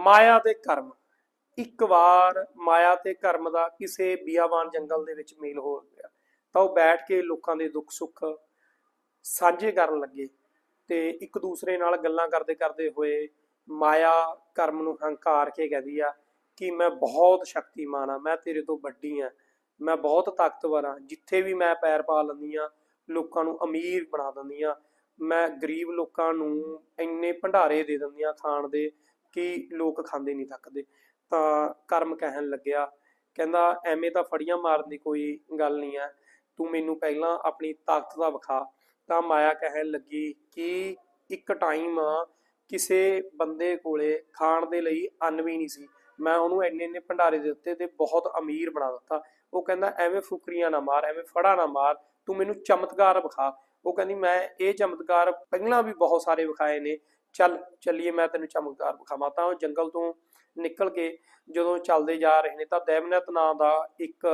ਮਾਇਆ ਤੇ ਕਰਮ। ਇੱਕ ਵਾਰ ਮਾਇਆ ਤੇ ਕਰਮ ਦਾ ਕਿਸੇ ਬਿਆਵਾਨ ਜੰਗਲ ਦੇ ਵਿੱਚ ਮੇਲ ਹੋ ਗਿਆ, ਤਾਂ ਉਹ ਬੈਠ ਕੇ ਲੋਕਾਂ ਦੇ ਦੁੱਖ ਸੁੱਖ ਸਾਂਝੇ ਕਰਨ ਲੱਗੇ ਤੇ ਇੱਕ ਦੂਸਰੇ ਨਾਲ ਗੱਲਾਂ ਕਰਦੇ ਕਰਦੇ ਹੋਏ ਮਾਇਆ ਕਰਮ ਨੂੰ ਹੰਕਾਰ ਕੇ ਕਹਿੰਦੀ ਆ ਕਿ ਮੈਂ ਬਹੁਤ ਸ਼ਕਤੀਮਾਨ ਆ, ਮੈਂ ਤੇਰੇ ਤੋਂ ਵੱਡੀ ਆ, ਮੈਂ ਬਹੁਤ ਤਾਕਤਵਰ ਆ, ਜਿੱਥੇ ਵੀ ਮੈਂ ਪੈਰ ਪਾ ਲੈਂਦੀ ਆ, ਲੋਕਾਂ ਨੂੰ ਅਮੀਰ ਬਣਾ ਦਿੰਦੀ ਆ, ਮੈਂ ਗਰੀਬ ਲੋਕਾਂ ਨੂੰ ਇੰਨੇ ਭੰਡਾਰੇ ਦੇ ਦਿੰਦੀ ਆ ਖਾਣ ਦੇ ਕਿ ਲੋਕ ਖਾਂਦੇ ਨਹੀਂ ਥੱਕਦੇ। ਤਾਂ ਕਰਮ ਕਹਿਣ ਲੱਗਿਆ, ਕਹਿੰਦਾ, ਐਵੇਂ ਤਾਂ ਫੜੀਆਂ ਮਾਰਨ ਦੀ ਕੋਈ ਗੱਲ ਨਹੀਂ ਹੈ ਤੂੰ ਮੈਨੂੰ ਪਹਿਲਾਂ ਆਪਣੀ ਤਾਕਤ ਦਾ ਵਿਖਾ। ਤਾਂ ਮਾਇਆ ਕਹਿਣ ਲੱਗੀ ਕਿ ਇੱਕ ਟਾਈਮ ਕਿਸੇ ਬੰਦੇ ਕੋਲੇ ਖਾਣ ਦੇ ਲਈ ਅੰਨ ਵੀ ਨਹੀਂ ਸੀ। ਮੈਂ ਉਹਨੂੰ ਇੰਨੇ ਇੰਨੇ ਭੰਡਾਰੇ ਦੇ ਦਿੱਤੇ ਤੇ ਬਹੁਤ ਅਮੀਰ ਬਣਾ ਦਿੱਤਾ। ਉਹ ਕਹਿੰਦਾ, ਐਵੇਂ ਫੁਕਰੀਆਂ ਨਾ ਮਾਰ, ਐਵੇਂ ਫੜਾ ਨਾ ਮਾਰ। ਤੂੰ ਮੈਨੂੰ ਚਮਤਕਾਰ ਵਿਖਾ। ਉਹ ਕਹਿੰਦੀ, ਮੈਂ ਇਹ ਚਮਤਕਾਰ ਪਹਿਲਾਂ ਵੀ ਬਹੁਤ ਸਾਰੇ ਵਿਖਾਏ ਨੇ। ਚੱਲ ਚੱਲੀਏ, ਮੈਂ ਤੈਨੂੰ ਚਮਤਕਾਰ ਵਿਖਾਵਾਂ ਤਾਂ ਉਹ ਜੰਗਲ ਤੋਂ ਨਿਕਲ ਕੇ ਜਦੋਂ ਚੱਲਦੇ ਜਾ ਰਹੇ ਨੇ ਤਾਂ ਦੇਵਨਤ ਨਾਂ ਦਾ ਇੱਕ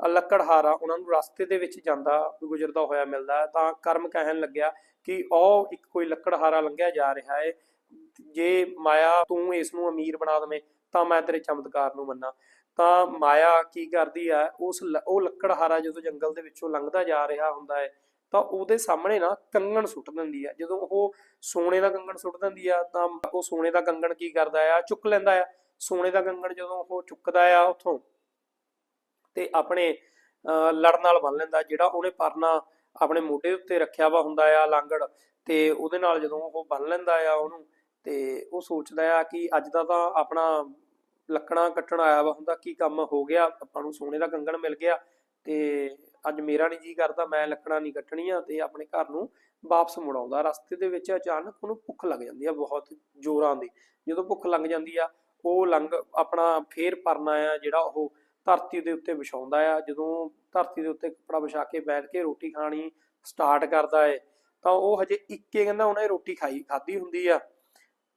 ਲੱਕੜਹਾਰਾ ਉਹਨਾਂ ਨੂੰ ਰਸਤੇ ਦੇ ਵਿੱਚ ਜਾਂਦਾ ਗੁਜ਼ਰਦਾ ਹੋਇਆ ਮਿਲਦਾ ਤਾਂ ਕਰਮ ਕਹਿਣ ਲੱਗਿਆ ਕਿ ਉਹ ਇੱਕ ਕੋਈ ਲੱਕੜਹਾਰਾ ਲੰਘਿਆ ਜਾ ਰਿਹਾ ਹੈ। ਜੇ ਮਾਇਆ ਤੂੰ ਇਸ ਨੂੰ ਅਮੀਰ ਬਣਾ ਦਵੇਂ, ਤਾਂ ਮੈਂ ਤੇਰੇ ਚਮਤਕਾਰ ਨੂੰ ਮੰਨਾਂ। ਤਾਂ ਮਾਇਆ ਕੀ ਕਰਦੀ ਆ ਉਸ ਉਹ ਲੱਕੜਹਾਰਾ ਜਦੋਂ ਜੰਗਲ ਦੇ ਵਿੱਚੋਂ ਲੰਘਦਾ ਜਾ ਰਿਹਾ ਹੁੰਦਾ ਹੈ ਤਾਂ ਉਹਦੇ ਸਾਹਮਣੇ ਨਾ ਕੰਗਣ ਸੁੱਟ ਦਿੰਦੀ ਆ। ਜਦੋਂ ਉਹ ਸੋਨੇ ਦਾ ਕੰਗਣ ਸੁੱਟ ਦਿੰਦੀ ਆ, ਤਾਂ ਉਹ ਸੋਨੇ ਦਾ ਕੰਗਣ ਕੀ ਕਰਦਾ ਆ? ਚੁੱਕ ਲੈਂਦਾ ਆ। ਸੋਨੇ ਦਾ ਕੰਗਣ ਜਦੋਂ ਉਹ ਚੁੱਕਦਾ ਆ ਉਥੋਂ ਤੇ ਆਪਣੇ ਲੜ ਨਾਲ ਬੰਨ ਲੈਂਦਾ, ਜਿਹੜਾ ਉਹਨੇ ਪਰਨਾ ਆਪਣੇ ਮੋਢੇ ਉੱਤੇ ਰੱਖਿਆ ਵਾ ਹੁੰਦਾ ਆ, ਲਾਂਗੜ ਤੇ ਉਹਦੇ ਨਾਲ ਜਦੋਂ ਉਹ ਬੰਨ ਲੈਂਦਾ ਆ ਉਹਨੂੰ ਤੇ ਉਹ ਸੋਚਦਾ ਆ ਕਿ ਅੱਜ ਦਾ ਤਾਂ ਆਪਣਾ ਲੱਕੜਾਂ ਕੱਟਣ ਆਇਆ ਵਾ ਹੁੰਦਾ, ਕੀ ਕੰਮ ਹੋ ਗਿਆ? ਆਪਾਂ ਨੂੰ ਸੋਨੇ ਦਾ ਕੰਗਣ ਮਿਲ ਗਿਆ ਤੇ ਅੱਜ ਮੇਰਾ ਨਹੀਂ ਜੀ ਕਰਦਾ, ਮੈਂ ਲੱਕੜਾਂ ਨਹੀਂ ਕੱਟਣੀਆਂ ਤੇ ਆਪਣੇ ਘਰ ਨੂੰ ਵਾਪਸ ਮੁੜਾਉਂਦਾ। ਰਸਤੇ ਦੇ ਵਿੱਚ ਅਚਾਨਕ ਉਹਨੂੰ ਭੁੱਖ ਲੱਗ ਜਾਂਦੀ ਆ ਬਹੁਤ ਜ਼ੋਰਾਂ ਦੀ। ਜਦੋਂ ਭੁੱਖ ਲੱਗ ਜਾਂਦੀ ਆ, ਉਹ ਲੰਗ ਆਪਣਾ ਫੇਰ ਪਰਨਾ ਆ ਜਿਹੜਾ ਉਹ ਧਰਤੀ ਦੇ ਉੱਤੇ ਵਿਛਾਉਂਦਾ ਆ। ਜਦੋਂ ਧਰਤੀ ਦੇ ਉੱਤੇ ਕੱਪੜਾ ਵਿਛਾ ਕੇ ਬੈਠ ਕੇ ਰੋਟੀ ਖਾਣੀ ਸਟਾਰਟ ਕਰਦਾ ਹੈ ਤਾਂ ਉਹ ਹਜੇ ਇੱਕੇ ਕਹਿੰਦਾ ਉਹਨੇ ਰੋਟੀ ਖਾਈ, ਖਾਧੀ ਹੁੰਦੀ ਆ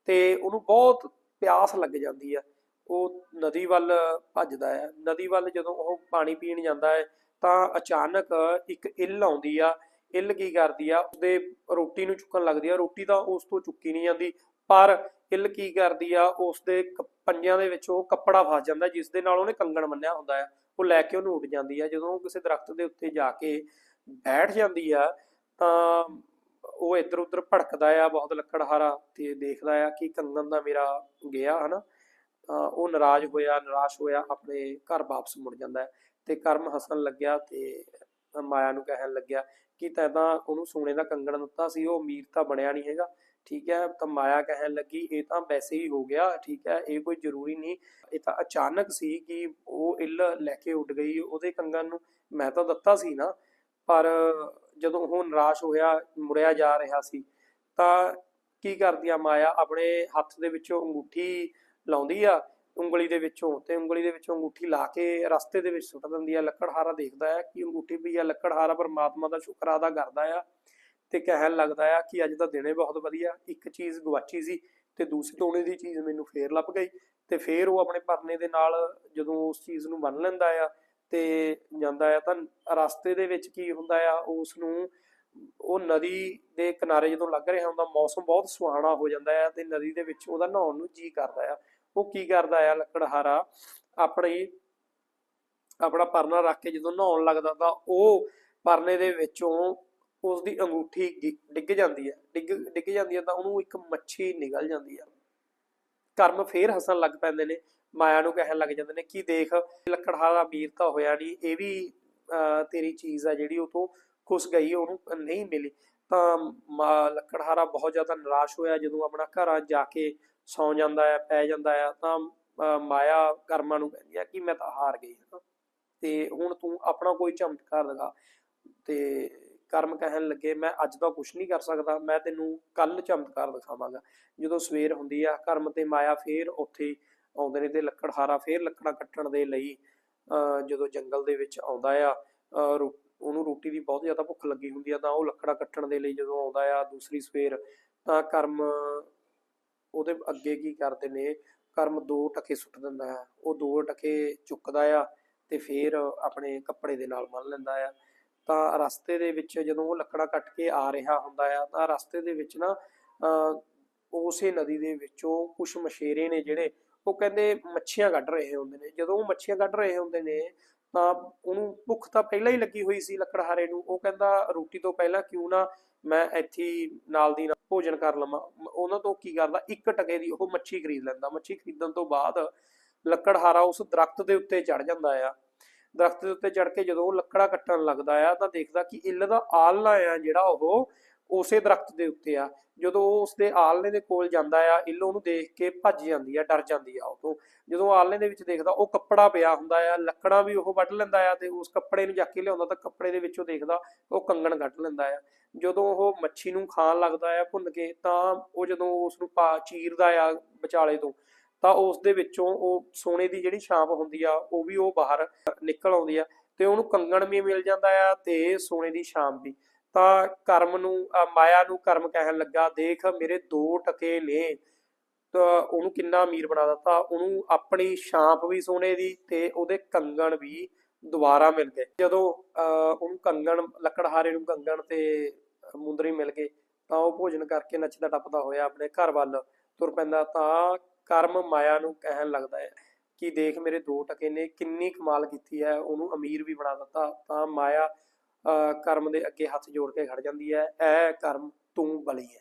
ਤੇ ਉਹਨੂੰ ਬਹੁਤ ਪਿਆਸ ਲੱਗ ਜਾਂਦੀ ਆ। ਉਹ ਨਦੀ ਵੱਲ ਭੱਜਦਾ ਹੈ ਨਦੀ ਵੱਲ ਜਦੋਂ ਉਹ ਪਾਣੀ ਪੀਣ ਜਾਂਦਾ ਹੈ ਤਾਂ ਅਚਾਨਕ ਇੱਕ ਇੱਲ ਆਉਂਦੀ ਆ, ਇੱਲ ਕੀ ਕਰਦੀ ਆ, ਉਸਦੇ ਰੋਟੀ ਨੂੰ ਚੁੱਕਣ ਲੱਗਦੀ ਆ, ਰੋਟੀ ਤਾਂ ਉਸ ਤੋਂ ਚੁੱਕੀ ਨਹੀਂ ਜਾਂਦੀ, ਪਰ ਇੱਲ ਕੀ ਕਰਦੀ ਆ, ਉਸਦੇ ਕ- ਪੰਜਿਆਂ ਦੇ ਵਿੱਚ ਉਹ ਕੱਪੜਾ ਫਸ ਜਾਂਦਾ ਜਿਸ ਦੇ ਨਾਲ ਉਹਨੇ ਕੰਗਣ ਮੰਨਿਆ ਹੁੰਦਾ ਆ, ਉਹ ਲੈ ਕੇ ਉਹਨੂੰ ਉੱਡ ਜਾਂਦੀ ਆ, ਜਦੋਂ ਉਹ ਕਿਸੇ ਦਰਖਤ ਦੇ ਉੱਤੇ ਜਾ ਕੇ ਬੈਠ ਜਾਂਦੀ ਆ, ਤਾਂ ਉਹ ਇੱਧਰ ਉੱਧਰ ਭੜਕਦਾ ਆ, ਬਹੁਤ ਲੱਕੜਹਾਰਾ, ਤੇ ਦੇਖਦਾ ਆ ਕਿ ਕੰਗਣ ਦਾ ਮੇਰਾ ਗਿਆ, ਹਨਾ। ਤਾਂ ਉਹ ਨਾਰਾਜ਼ ਹੋਇਆ, ਨਿਰਾਸ਼ ਹੋਇਆ, ਆਪਣੇ ਘਰ ਵਾਪਸ ਮੁੜ ਜਾਂਦਾ ਹੈ ਤੇ ਕਰਮ ਹੱਸਣ ਲੱਗਿਆ ਤੇ ਮਾਇਆ ਨੂੰ ਕਹਿਣ ਲੱਗਿਆ ਕਿ ਤੈਂ ਤਾਂ ਉਹਨੂੰ ਸੋਨੇ ਦਾ ਕੰਗਣ ਦਿੱਤਾ ਸੀ, ਉਹ ਅਮੀਰ ਤਾਂ ਬਣਿਆ ਨਹੀਂ ਹੈਗਾ, ਠੀਕ ਹੈ, ਤਾਂ ਮਾਇਆ ਕਹਿਣ ਲੱਗੀ, ਇਹ ਤਾਂ ਵੈਸੇ ਹੀ ਹੋ ਗਿਆ, ਠੀਕ ਹੈ, ਇਹ ਕੋਈ ਜ਼ਰੂਰੀ ਨਹੀਂ, ਇਹ ਤਾਂ ਅਚਾਨਕ ਸੀ ਕਿ ਉਹ ਇੱਲ ਲੈ ਕੇ ਉੱਡ ਗਈ ਉਹਦੇ ਕੰਗਣ ਨੂੰ, ਮੈਂ ਤਾਂ ਦਿੱਤਾ ਸੀ ਨਾ, ਪਰ ਜਦੋਂ ਉਹ ਨਿਰਾਸ਼ ਹੋਇਆ, ਮੁੜਿਆ ਜਾ ਰਿਹਾ ਸੀ, ਤਾਂ ਕੀ ਕਰਦੀ ਆ ਮਾਇਆ, ਆਪਣੇ ਹੱਥ ਦੇ ਵਿੱਚੋਂ ਅੰਗੂਠੀ ਲਾਉਂਦੀ ਆ, ਉਂਗਲੀ ਦੇ ਵਿੱਚੋਂ, ਤੇ ਉਂਗਲੀ ਦੇ ਵਿੱਚੋਂ ਅੰਗੂਠੀ ਲਾ ਕੇ ਰਸਤੇ ਦੇ ਵਿੱਚ ਸੁੱਟ ਦਿੰਦੀ ਆ, ਲੱਕੜਹਾਰਾ ਦੇਖਦਾ ਹੈ ਕਿ ਅੰਗੂਠੀ ਪਈ ਆ, ਲੱਕੜਹਾਰਾ ਪਰਮਾਤਮਾ ਦਾ ਸ਼ੁਕਰ ਅਦਾ ਕਰਦਾ ਆ, ਤੇ ਕਹਿਣ ਲੱਗਦਾ ਆ ਕਿ ਅੱਜ ਦਾ ਦਿਨ ਬਹੁਤ ਵਧੀਆ, ਇੱਕ ਚੀਜ਼ ਗਵਾਚੀ ਸੀ, ਤੇ ਦੂਸਰੀ ਸੋਨੇ ਦੀ ਚੀਜ਼ ਮੈਨੂੰ ਫੇਰ ਲੱਭ ਗਈ, ਤੇ ਫੇਰ ਉਹ ਆਪਣੇ ਪਰਨੇ ਦੇ ਨਾਲ ਜਦੋਂ ਉਸ ਚੀਜ਼ ਨੂੰ ਬੰਨ ਲੈਂਦਾ ਆ, ਤੇ ਜਾਂਦਾ ਆ ਤਾਂ ਰਸਤੇ ਦੇ ਵਿੱਚ ਕੀ ਹੁੰਦਾ ਆ, ਉਸ ਨੂੰ ਉਹ ਨਦੀ ਦੇ ਕਿਨਾਰੇ ਜਦੋਂ ਲੱਗ ਰਿਹਾ ਹੁੰਦਾ, ਮੌਸਮ ਬਹੁਤ ਸੁਹਾਣਾ ਹੋ ਜਾਂਦਾ ਆ, ਤੇ ਨਦੀ ਦੇ ਵਿੱਚ ਉਹਦਾ ਨਹਾਉਣ ਨੂੰ ਜੀ ਕਰਦਾ ਆ ਉਹ ਕੀ ਕਰਦਾ ਆ ਲੱਕੜਹਾਰਾ ਆਪਣੀ ਆਪਣਾ ਪਰਨਾ ਰੱਖ ਕੇ ਜਦੋਂ ਨਹਾਉਣ ਲੱਗਦਾ ਤਾਂ ਉਹ ਪਰਨੇ ਦੇ ਵਿੱਚੋਂ ਉਸ ਦੀ ਅੰਗੂਠੀ ਡਿੱਗ ਜਾਂਦੀ ਹੈ ਡਿੱਗ ਡਿੱਗ ਜਾਂਦੀ ਹੈ ਤਾਂ ਉਹਨੂੰ ਇੱਕ ਮੱਛੀ ਨਿਕਲ ਜਾਂਦੀ ਹੈ ਕਰਮ ਫੇਰ ਹੱਸਣ ਲੱਗ ਪੈਂਦੇ ਨੇ ਮਾਇਆ ਨੂੰ ਕਹਿਣ ਲੱਗ ਜਾਂਦੇ ਨੇ ਕਿ ਦੇਖ ਲੱਕੜਹਾਰਾ ਅਮੀਰ ਤਾਂ ਹੋਇਆ ਨਹੀਂ ਇਹ ਵੀ ਅਹ, ਤੇਰੀ ਚੀਜ਼ ਆ ਜਿਹੜੀ ਉਹ ਤੋਂ ਖੁਸ ਗਈ ਉਹਨੂੰ ਨਹੀਂ ਮਿਲੀ। ਤਾਂ ਮਾ- ਲੱਕੜਹਾਰਾ ਬਹੁਤ ਜ਼ਿਆਦਾ ਨਿਰਾਸ਼ ਹੋਇਆ ਜਦੋਂ ਆਪਣਾ ਘਰਾਂ ਜਾ ਕੇ ਸੌਂ ਜਾਂਦਾ ਆ ਪੈ ਜਾਂਦਾ ਆ ਤਾਂ ਅਹ, ਮਾਇਆ ਕਰਮਾਂ ਨੂੰ ਕਹਿੰਦੀ ਆ ਕਿ ਮੈਂ ਤਾਂ ਹਾਰ ਗਈ ਹਾਂ। ਤੇ ਹੁਣ ਤੂੰ ਆਪਣਾ ਕੋਈ ਚਮਤਕਾਰ ਦਿਖਾ ਤੇ ਕਰਮ ਕਹਿਣ ਲੱਗੇ ਮੈਂ ਅੱਜ ਤਾਂ ਕੁਝ ਨਹੀਂ ਕਰ ਸਕਦਾ ਮੈਂ ਤੈਨੂੰ ਕੱਲ ਚਮਤਕਾਰ ਦਿਖਾਵਾਂਗਾ। ਜਦੋਂ ਸਵੇਰ ਹੁੰਦੀ ਆ ਕਰਮ ਤੇ ਮਾਇਆ ਫੇਰ ਉੱਥੇ ਆਉਂਦੇ ਨੇ ਤੇ ਲੱਕੜਹਾਰਾ ਫੇਰ ਲੱਕੜਾਂ ਕੱਟਣ ਦੇ ਲਈ ਅਹ, ਜਦੋਂ ਜੰਗਲ ਦੇ ਵਿੱਚ ਆਉਂਦਾ ਆ ਅਹ, ਰੋ- ਉਹਨੂੰ ਰੋਟੀ ਦੀ ਬਹੁਤ ਜ਼ਿਆਦਾ ਭੁੱਖ ਲੱਗੀ ਹੁੰਦੀ ਆ ਤਾਂ ਉਹ ਲੱਕੜਾਂ ਕੱਟਣ ਦੇ ਲਈ ਜਦੋਂ ਆਉਂਦਾ ਆ ਦੂਸਰੀ ਸਵੇਰ ਤਾਂ ਕਰਮ ਉਹਦੇ ਅੱਗੇ ਕੀ ਕਰਦੇ ਨੇ ਕਰਮ ਦੋ ਟਕੇ ਸੁੱਟ ਦਿੰਦਾ ਆ ਉਹ ਦੋ ਟਕੇ ਚੁੱਕਦਾ ਆ ਤੇ ਫੇਰ ਆਪਣੇ ਕੱਪੜੇ ਦੇ ਨਾਲ ਬੰਨ ਲੈਂਦਾ ਆ। ਤਾਂ ਰਸਤੇ ਦੇ ਵਿੱਚ ਜਦੋਂ ਉਹ ਲੱਕੜਾਂ ਕੱਟ ਕੇ ਆ ਰਿਹਾ ਹੁੰਦਾ ਆ ਤਾਂ ਰਸਤੇ ਦੇ ਵਿੱਚ ਨਾ ਅਹ, ਉਸੇ ਨਦੀ ਦੇ ਵਿੱਚੋਂ ਕੁਝ ਮਛੇਰੇ ਨੇ ਜਿਹੜੇ ਉਹ ਕਹਿੰਦੇ ਮੱਛੀਆਂ ਕੱਢ ਰਹੇ ਹੁੰਦੇ ਨੇ। ਜਦੋਂ ਉਹ ਮੱਛੀਆਂ ਕੱਢ ਰਹੇ ਹੁੰਦੇ ਨੇ ਤਾਂ ਉਹਨੂੰ ਭੁੱਖ ਤਾਂ ਪਹਿਲਾਂ ਹੀ ਲੱਗੀ ਹੋਈ ਸੀ ਲੱਕੜਹਾਰੇ ਨੂੰ। ਉਹ ਕਹਿੰਦਾ ਰੋਟੀ ਤੋਂ ਪਹਿਲਾਂ ਕਿਉਂ ਨਾ ਮੈਂ ਇੱਥੇ ਨਾਲ ਦੀ ਨਾਲ ਭੋਜਨ ਕਰ ਲਵਾਂ। ਉਹਨਾਂ ਤੋਂ ਕੀ ਕਰਦਾ, ਇੱਕ ਟਕੇ ਦੀ ਉਹ ਮੱਛੀ ਖਰੀਦ ਲੈਂਦਾ। ਮੱਛੀ ਖਰੀਦਣ ਤੋਂ ਬਾਅਦ ਲੱਕੜਹਾਰਾ ਉਸ ਦਰਖਤ ਦੇ ਉੱਤੇ ਚੜ ਜਾਂਦਾ ਆ। ਦਰਖਤ ਦੇ ਉੱਤੇ ਚੜ ਕੇ ਜਦੋਂ ਉਹ ਲੱਕੜਾਂ ਕੱਟਣ ਲੱਗਦਾ ਆ, ਤਾਂ ਦੇਖਦਾ ਕਿ ਇੱਲ ਦਾ ਆਲਣਾ ਆ ਜਿਹੜਾ ਉਹ ਉਸੇ ਦਰਖਤ ਦੇ ਉੱਤੇ ਆ। ਜਦੋਂ ਉਹ ਉਸਦੇ ਆਲਣੇ ਦੇ ਕੋਲ ਜਾਂਦਾ ਆ, ਇੱਲ ਉਹਨੂੰ ਦੇਖ ਕੇ ਭੱਜ ਜਾਂਦੀ ਆ, ਡਰ ਜਾਂਦੀ ਆ ਉਹ ਤੋਂ ਜਦੋਂ ਆਲਣੇ ਦੇ ਵਿੱਚ ਦੇਖਦਾ, ਉਹ ਕੱਪੜਾ ਪਿਆ ਹੁੰਦਾ ਆ, ਲੱਕੜਾਂ ਵੀ ਉਹ ਵੱਢ ਲੈਂਦਾ ਆ ਤੇ ਉਸ ਕੱਪੜੇ ਨੂੰ ਚੱਕ ਕੇ ਲਿਆਉਂਦਾ ਤਾਂ ਕੱਪੜੇ ਦੇ ਵਿੱਚੋਂ ਦੇਖਦਾ, ਉਹ ਕੰਗਣ ਕੱਢ ਲੈਂਦਾ ਆ। ਜਦੋਂ ਉਹ ਮੱਛੀ ਨੂੰ ਖਾਣ ਲੱਗਦਾ ਆ ਭੁੰਨ ਕੇ, ਤਾਂ ਉਹ ਜਦੋਂ ਉਸ ਨੂੰ ਪਾ ਚੀਰਦਾ ਆ ਵਿਚਾਲੇ ਤੋਂ, ਤਾਂ ਉਸ ਦੇ ਵਿੱਚੋਂ ਉਹ ਸੋਨੇ ਦੀ ਜਿਹੜੀ ਛਾਪ ਹੁੰਦੀ ਆ, ਉਹ ਵੀ ਉਹ ਬਾਹਰ ਨਿਕਲ ਆਉਂਦੀ ਆ ਤੇ ਉਹਨੂੰ ਕੰਗਣ ਵੀ ਮਿਲ ਜਾਂਦਾ ਆ ਤੇ ਸੋਨੇ ਦੀ ਛਾਪ ਵੀ। ਤਾਂ ਕਰਮ ਨੂੰ ਮਾਇਆ ਨੂੰ ਕਰਮ ਕਹਿਣ ਲੱਗਾ, ਦੇਖ, ਮੇਰੇ ਦੋ ਟਕੇ ਨੇ। ਤਾਂ ਉਹਨੂੰ ਕਿੰਨਾ ਅਮੀਰ ਬਣਾ ਦਿੱਤਾ। ਉਹਨੂੰ ਆਪਣੀ ਛਾਂਪ ਵੀ ਸੋਨੇ ਦੀ ਤੇ ਉਹਦੇ ਕੰਗਣ ਵੀ ਦੁਬਾਰਾ ਮਿਲ ਗਏ। ਜਦੋਂ, ਅਹ ਉਹਨੂੰ ਕੰਗਣ, ਲੱਕੜਹਾਰੇ ਨੂੰ ਕੰਗਣ ਤੇ ਮੁੰਦਰੀ ਮਿਲ ਗਏ, ਤਾਂ ਉਹ ਭੋਜਨ ਕਰਕੇ ਨੱਚਦਾ ਟੱਪਦਾ ਹੋਇਆ ਆਪਣੇ ਘਰ ਵੱਲ ਤੁਰ ਪੈਂਦਾ। ਤਾਂ ਕਰਮ ਮਾਇਆ ਨੂੰ ਕਹਿਣ ਲੱਗਦਾ ਹੈ ਕਿ ਦੇਖ, ਮੇਰੇ ਦੋ ਟਕੇ ਨੇ, ਕਿੰਨੀ ਕਮਾਲ ਕੀਤੀ ਹੈ। ਉਹਨੂੰ ਅਮੀਰ ਵੀ ਬਣਾ ਦਿੱਤਾ। ਤਾਂ ਮਾਇਆ ਕਰਮ ਦੇ ਅੱਗੇ ਹੱਥ ਜੋੜ ਕੇ ਖੜ ਜਾਂਦੀ ਹੈ ਐ ਕਰਮ ਤੂੰ ਬਲੀ ਹੈ।